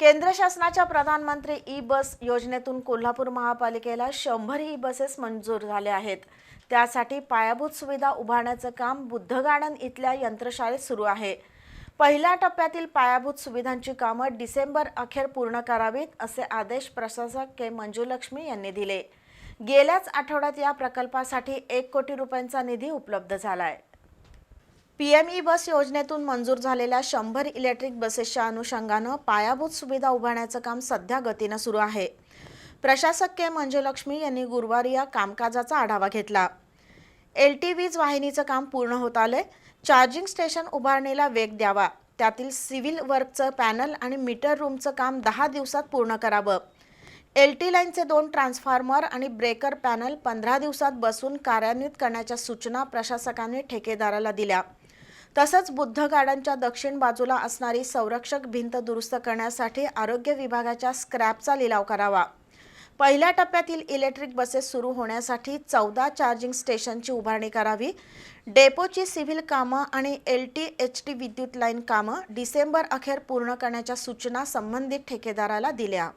केंद्र शासनाच्या प्रधानमंत्री ई बस योजनेतून कोल्हापूर महापालिकेला शंभर ई बसेस मंजूर झाले आहेत. त्यासाठी पायाभूत सुविधा उभारण्याचं काम बुद्ध गार्डन इथल्या यंत्रशाळेत सुरू आहे. पहिल्या टप्प्यातील पायाभूत सुविधांची कामं डिसेंबर अखेर पूर्ण करावीत असे आदेश प्रशासक के. मंजुलक्ष्मी यांनी दिले. गेल्याच आठवड्यात या प्रकल्पासाठी एक कोटी रुपयांचा निधी उपलब्ध झाला आहे पीएमई बस योजनेतून मंजूर झालेल्या शंभर इलेक्ट्रिक बसेसच्या अनुषंगानं पायाभूत सुविधा उभारण्याचं काम सध्या गतीनं सुरू आहे. प्रशासक के. मंजुलक्ष्मी यांनी गुरुवारी या कामकाजाचा आढावा घेतला. एल टी वीज वाहिनीचं काम पूर्ण होत आलंय. चार्जिंग स्टेशन उभारणीला वेग द्यावा. त्यातील सिव्हिल वर्कचं पॅनल आणि मीटर रूमचं काम दहा दिवसात पूर्ण करावं. एल टी लाईनचे दोन ट्रान्सफॉर्मर आणि ब्रेकर पॅनल पंधरा दिवसात बसून कार्यान्वित करण्याच्या सूचना प्रशासकांनी ठेकेदाराला दिल्या. तसंच बुद्ध गार्डनच्या दक्षिण बाजूला असणारी संरक्षक भिंत दुरुस्त करण्यासाठी आरोग्य विभागाच्या स्क्रॅपचा लिलाव करावा. पहिल्या टप्प्यातील इलेक्ट्रिक बसेस सुरू होण्यासाठी चौदा चार्जिंग स्टेशनची उभारणी करावी. डेपोची सिव्हिल कामं आणि एल टी एच टी विद्युत लाईन कामं डिसेंबर अखेर पूर्ण करण्याच्या सूचना संबंधित ठेकेदाराला दिल्या.